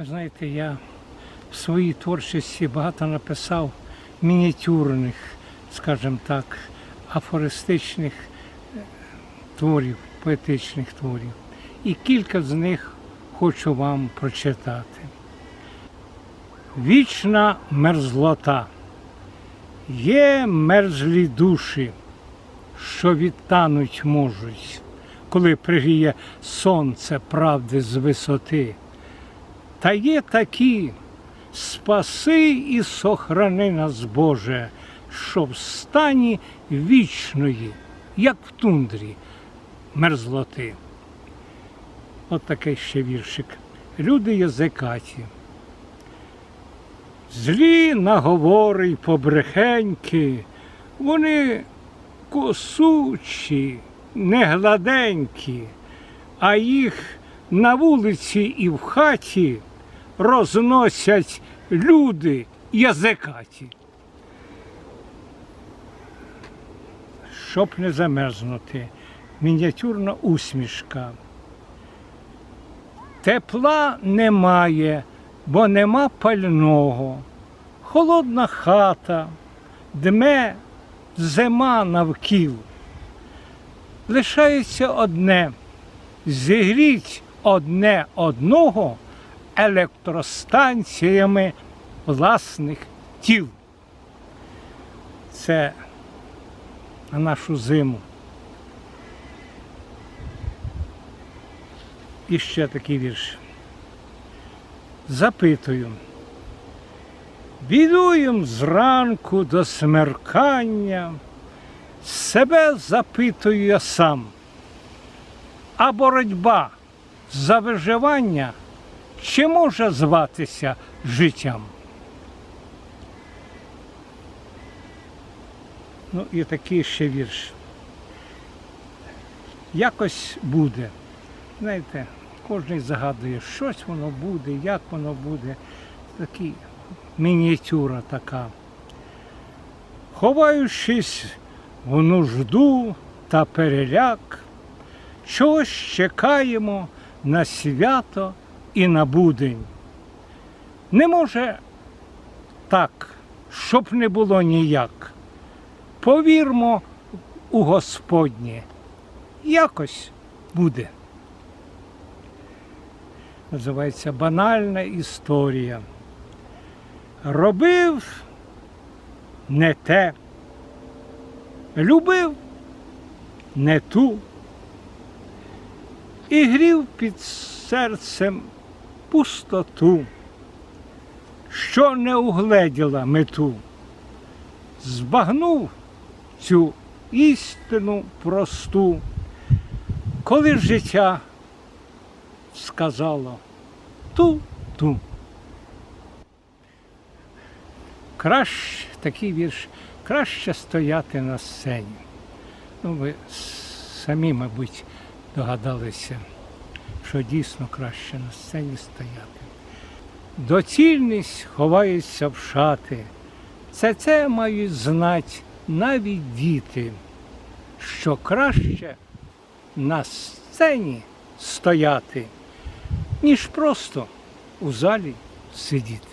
Ви знаєте, я в своїй творчості багато написав мініатюрних, скажімо так, афористичних е, творів, поетичних творів. І кілька з них хочу вам прочитати. Вічна мерзлота. Є мерзлі душі, що відтануть можуть, коли пригріє сонце правди з висоти. Та є такі, спаси і сохрани нас, Боже, що в стані вічної, як в тундрі, мерзлоти. От такий ще віршик. Люди язикаті. Злі наговори й побрехеньки, вони косучі, негладенькі, а їх на вулиці і в хаті розносять люди язикаті. Щоб не замерзнути, мініатюрна усмішка. Тепла немає, бо нема пального. Холодна хата, дме зима навкіл. Лишається одне зігріть одне одного електростанціями власних тіл. Це на нашу зиму. І ще такий вірш. Запитую. Бідуєм зранку до смеркання, себе запитую я сам, а боротьба за виживання чи може зватися життям? Ну і такий ще вірш. Якось буде. Знаєте, кожен загадує, щось воно буде, як воно буде. Такий мініатюра така. Ховаючись в нужду та переляк, чогось чекаємо на свято і на будень. Не може так, щоб не було ніяк. Повірмо у Господнє, якось буде. Називається банальна історія. Робив не те, любив не ту і грів під серцем пустоту, що не угледіла мету, збагнув цю істину просту, коли життя сказало ту-ту. Краще такий вірш, краще стояти на сцені. Ну, ви самі, мабуть, догадалися, що дійсно краще на сцені стояти. Доцільність ховається в шати. Це це мають знати навіть діти, що краще на сцені стояти, ніж просто у залі сидіти.